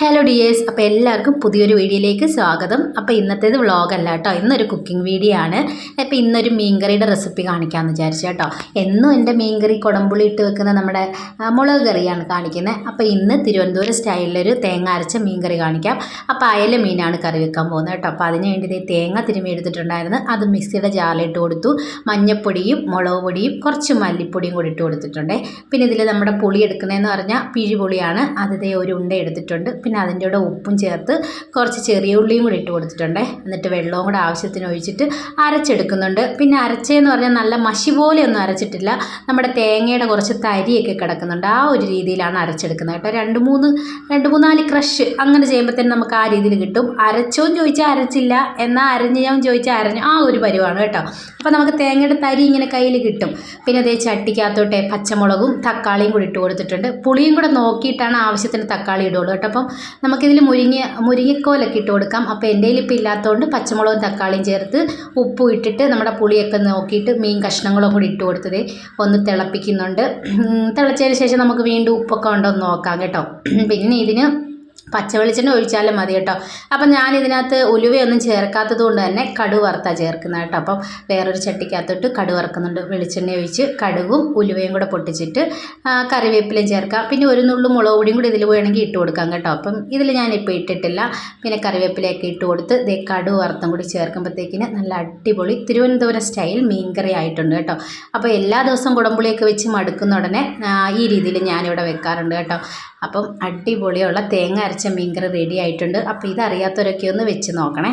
Hello dears അപ്പോൾ എല്ലാവർക്കും പുതിയൊരു വീഡിയോയിലേക്ക് സ്വാഗതം. അപ്പോൾ ഇന്നത്തേത് വ്ളോഗല്ല കേട്ടോ. ഇന്നൊരു കുക്കിംഗ് വീഡിയോ ആണ്. അപ്പോൾ ഇന്നൊരു മീൻകറിയുടെ റെസിപ്പി കാണിക്കാമെന്ന് വിചാരിച്ചു കേട്ടോ. എന്നും എന്റെ മീൻകറി കുടംപുളി ഇട്ട് വെക്കുന്ന നമ്മുടെ മുളക് കറിയാണ് കാണിക്കുന്നത് അപ്പോൾ ഇന്ന് തിരുവനന്തപുരം സ്റ്റൈലിലൊരു തേങ്ങ അരച്ച മീൻകറി കാണിക്കാം. അപ്പോൾ അയല മീനാണ് കറി വെക്കാൻ പോകുന്നത് കേട്ടോ. അപ്പോൾ അതിന് വേണ്ടി തേങ്ങ തിരുമ്മി എടുത്തിട്ടുണ്ടായിരുന്നു. അത് മിക്സിയുടെ ജാറിലിട്ട് കൊടുത്തു. മഞ്ഞപ്പൊടിയും മുളക് പൊടിയും കുറച്ച് മല്ലിപ്പൊടിയും കൂടി ഇട്ട് കൊടുത്തിട്ടുണ്ട്. പിന്നെ ഇതിൽ നമ്മുടെ പുളി എടുക്കുന്നതെന്ന് പറഞ്ഞാൽ പിഴിപുളിയാണ്. അതിതേ ഒരു ഉണ്ട എടുത്തിട്ടുണ്ട്. പിന്നെ അതിന്റെ കൂടെ ഉപ്പും ചേർത്ത് കുറച്ച് ചെറിയ ഉള്ളിയും കൂടി ഇട്ട് കൊടുത്തിട്ടുണ്ട്. എന്നിട്ട് വെള്ളവും കൂടെ ആവശ്യത്തിന് ഒഴിച്ചിട്ട് അരച്ചെടുക്കുന്നുണ്ട്. പിന്നെ അരച്ചതെന്ന് പറഞ്ഞാൽ നല്ല മഷി പോലെയൊന്നും അരച്ചിട്ടില്ല. നമ്മുടെ തേങ്ങയുടെ കുറച്ച് തരിയൊക്കെ കിടക്കുന്നുണ്ട്. ആ ഒരു രീതിയിലാണ് അരച്ചെടുക്കുന്നത് കേട്ടോ. രണ്ട് മൂന്ന് രണ്ട് മൂന്നാൽ ക്രഷ് അങ്ങനെ ചെയ്യുമ്പോൾ തന്നെ നമുക്ക് ആ രീതിയിൽ കിട്ടും. അരച്ചോന്ന് ചോദിച്ചാൽ അരച്ചില്ല. എന്നാൽ അരഞ്ഞോ ചോദിച്ചാൽ അരഞ്ഞു. ആ ഒരു പരിവാണ് കേട്ടോ. അപ്പോൾ നമുക്ക് തേങ്ങയുടെ തരി ഇങ്ങനെ കയ്യിൽ കിട്ടും. പിന്നെ അതേ ചട്ടിക്കകത്തോട്ടെ പച്ചമുളകും തക്കാളിയും കൂടി ഇട്ട് കൊടുത്തിട്ടുണ്ട്. പുളിയും കൂടെ നോക്കിയിട്ടാണ് ആവശ്യത്തിന് തക്കാളി ഇടുള്ളൂ കേട്ടോ. അപ്പം നമുക്കിതിൽ മുരിങ്ങ മുരിങ്ങക്കോലൊക്കെ ഇട്ട് കൊടുക്കാം. അപ്പോൾ എന്റെ കയ്യിൽ ഇപ്പോൾ ഇല്ലാത്തതുകൊണ്ട് പച്ചമുളകും തക്കാളിയും ചേർത്ത് ഉപ്പും ഇട്ടിട്ട് നമ്മുടെ പുളിയൊക്കെ നോക്കിയിട്ട് മീൻ കഷ്ണങ്ങളും കൂടി ഇട്ട് കൊടുത്തത് ഒന്ന് തിളപ്പിക്കുന്നുണ്ട്. തിളച്ചതിന് ശേഷം നമുക്ക് വീണ്ടും ഉപ്പൊക്കെ ഉണ്ടോ എന്ന് നോക്കാം കേട്ടോ. പിന്നെ ഇതിന് പച്ച വെളിച്ചെണ്ണ ഒഴിച്ചാലും മതി കേട്ടോ. അപ്പം ഞാൻ ഇതിനകത്ത് ഉലുവയൊന്നും ചേർക്കാത്തത് കൊണ്ട് തന്നെ കടുക് വറുത്താ ചേർക്കുന്നത് കേട്ടോ. അപ്പം വേറൊരു ചട്ടിക്കകത്തോട്ട് കടുക് വറുക്കുന്നുണ്ട് വെളിച്ചെണ്ണ ഒഴിച്ച് കടുകും ഉലുവയും കൂടെ പൊട്ടിച്ചിട്ട് കറിവേപ്പിലയും ചേർക്കാം. പിന്നെ ഒരു നുള്ളു മുളക് പൊടിയും കൂടി ഇതിൽ വേണമെങ്കിൽ ഇട്ട് കൊടുക്കാം കേട്ടോ. അപ്പം ഇതിൽ ഞാനിപ്പോൾ ഇട്ടിട്ടില്ല. പിന്നെ കറിവേപ്പിലയൊക്കെ ഇട്ട് കൊടുത്ത് ഇതേ കടുക് വറുത്തും കൂടി ചേർക്കുമ്പോഴത്തേക്കിന് നല്ല അടിപൊളി തിരുവനന്തപുരം സ്റ്റൈൽ മീൻകറി ആയിട്ടുണ്ട് കേട്ടോ. അപ്പോൾ എല്ലാ ദിവസവും കുടംപുളിയൊക്കെ വെച്ച് മടുക്കുന്ന ഉടനെ ഈ രീതിയിൽ ഞാനിവിടെ വെക്കാറുണ്ട് കേട്ടോ. അപ്പം അടിപൊളിയുള്ള തേങ്ങ അരച്ച മീൻകറി റെഡി ആയിട്ടുണ്ട്. അപ്പോൾ ഇതറിയാത്തവരൊക്കെ ഒന്ന് വെച്ച് നോക്കണേ.